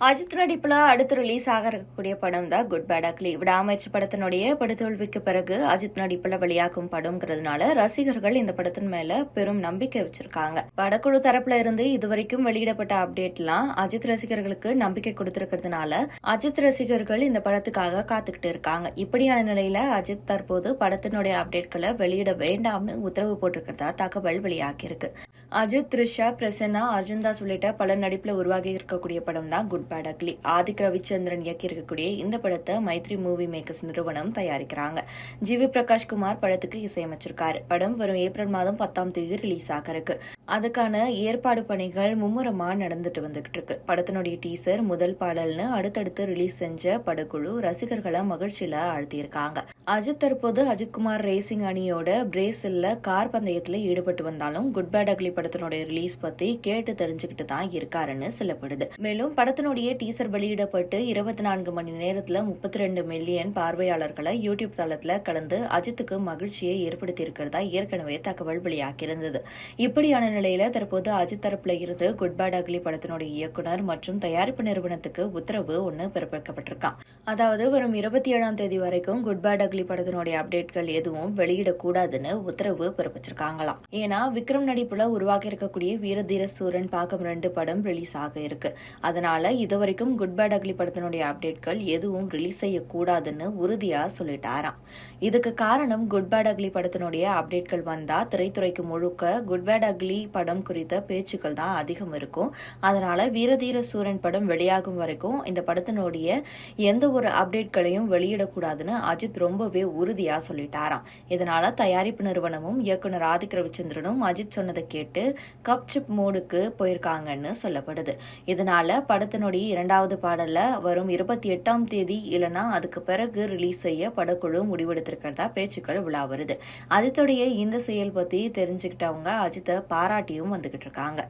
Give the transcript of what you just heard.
அஜித் நடிப்புல அடுத்து ரிலீஸ் ஆக இருக்கக்கூடிய படம் தான் குட் பேட் அக்லி விடாமச்சு படத்தினுடைய படுதோல்விக்கு பிறகு அஜித் நடிப்புல வெளியாகும் படம்ங்கிறதுனால ரசிகர்கள் இந்த படத்தின் மேல பெரும் நம்பிக்கை வச்சிருக்காங்க. படக்குழு தரப்புல இருந்து இதுவரைக்கும் வெளியிடப்பட்ட அப்டேட்லாம் அஜித் ரசிகர்களுக்கு நம்பிக்கை கொடுத்திருக்கிறதுனால அஜித் ரசிகர்கள் இந்த படத்துக்காக காத்துக்கிட்டு இருக்காங்க. இப்படியான நிலையில அஜித் தற்போது படத்தினுடைய அப்டேட்களை வெளியிட வேண்டாம்னு உத்தரவு போட்டிருக்கிறதா தகவல் வெளியாகியிருக்கு. அஜித் த்ரிஷா பிரசன்னா அர்ஜுன் தாஸ் உள்ளிட்ட பல நடிப்பில் உருவாகி இருக்கக்கூடிய படம் தான் good bad ugly Adhik Ravichandran இயக்கி இருக்கக்கூடிய இந்த படத்தை மைத்ரி மூவி மேக்கர்ஸ் நிறுவனம் தயாரிக்கிறாங்க. ஜி வி பிரகாஷ் குமார் படத்துக்கு இசையமைச்சிருக்காரு. படம் வரும் ஏப்ரல் மாதம் பத்தாம் தேதி ரிலீஸ் ஆக இருக்கு அதுக்கான ஏற்பாடு பணிகள் மும்முரமா நடந்துட்டு வந்துகிட்டு இருக்கு. படத்தினுடைய டீசர் முதல் பாடல்னு அடுத்தடுத்து ரிலீஸ் செஞ்ச படக்குழு ரசிகர்களை மகிழ்ச்சியில ஆழ்த்தியிருக்காங்க. அஜித் தற்போது அஜித்குமார் ரேசிங் அணியோட பிரேசில்ல கார் பந்தயத்தில் ஈடுபட்டு வந்தாலும் குட் பேட் அக்லி படத்தினுடைய ரிலீஸ் பத்தி கேட்டு தெரிஞ்சுக்கிட்டு தான் இருக்காருன்னு சொல்லப்படுது. மேலும் படத்தினுடைய டீசர் வெளியிடப்பட்டு இருபத்தி நான்கு மணி நேரத்துல முப்பத்தி ரெண்டு மில்லியன் பார்வையாளர்களை யூடியூப் தளத்துல கடந்து அஜித்துக்கு மகிழ்ச்சியை ஏற்படுத்தி இருக்கிறதா ஏற்கனவே தகவல் வெளியாகியிருந்தது. இப்படியான நிலையில தற்போது அஜித் தரப்புல இருந்து குட் பேட் அக்லி படத்தினுடைய இயக்குனர் மற்றும் தயாரிப்பு நிறுவனத்துக்கு உத்தரவு ஒன்று பிறப்பிக்கப்பட்டிருக்கான் அதாவது வரும் இருபத்தி ஏழாம் தேதி வரைக்கும் குட் பேட் அக்லி படத்தினுடைய அப்டேட்கள் எதுவும் வெளியிடக்கூடாதுன்னு உத்தரவு பிறப்பிச்சிருக்காங்களாம். ஏன்னா விக்ரம் நடிப்புல உருவாக்கி இருக்கக்கூடிய வீரதீர சூரன் பாகம் ரெண்டு படம் ரிலீஸ் ஆக இருக்கு. அதனால இதுவரைக்கும் குட் பேட் அக்லி படத்தினுடைய அப்டேட்கள் எதுவும் ரிலீஸ் செய்யக்கூடாதுன்னு உறுதியா சொல்லிட்டாராம். இதுக்கு காரணம் குட் பேட் அக்லி படத்தினுடைய அப்டேட்கள் வந்தா திரைத்துறைக்கு முழுக்க குட் பேட் அக்லி படம் குறித்த பேச்சுக்கள் தான் அதிகம் இருக்கும். அதனால வீரதீர சூரன் படம் வெளியாகும் வரைக்கும் இந்த படத்தினுடைய எந்த ஒரு அப்டேட்களையும் வெளியிடக்கூடாதுன்னு அஜித் ரொம்ப ரொம்பவே உறுதியா சொல்லிட்டாராம். இதனால தயாரிப்பு நிறுவனமும் இயக்குனர் ஆதிக் ரவிச்சந்திரனும் அஜித் சொன்னதை கேட்டு கப் சிப் மோடுக்கு போயிருக்காங்கன்னு சொல்லப்படுது. இதனால படத்தினுடைய இரண்டாவது பாடல்ல வரும் இருபத்தி எட்டாம் தேதி இல்லைன்னா அதுக்கு பிறகு ரிலீஸ் செய்ய படக்குழு முடிவெடுத்திருக்கிறதா பேச்சுக்கள் விழா வருது. அஜித்துடைய இந்த செயல் பத்தி தெரிஞ்சுக்கிட்டவங்க அஜித்தை பாராட்டியும் வந்துகிட்டு இருக்காங்க.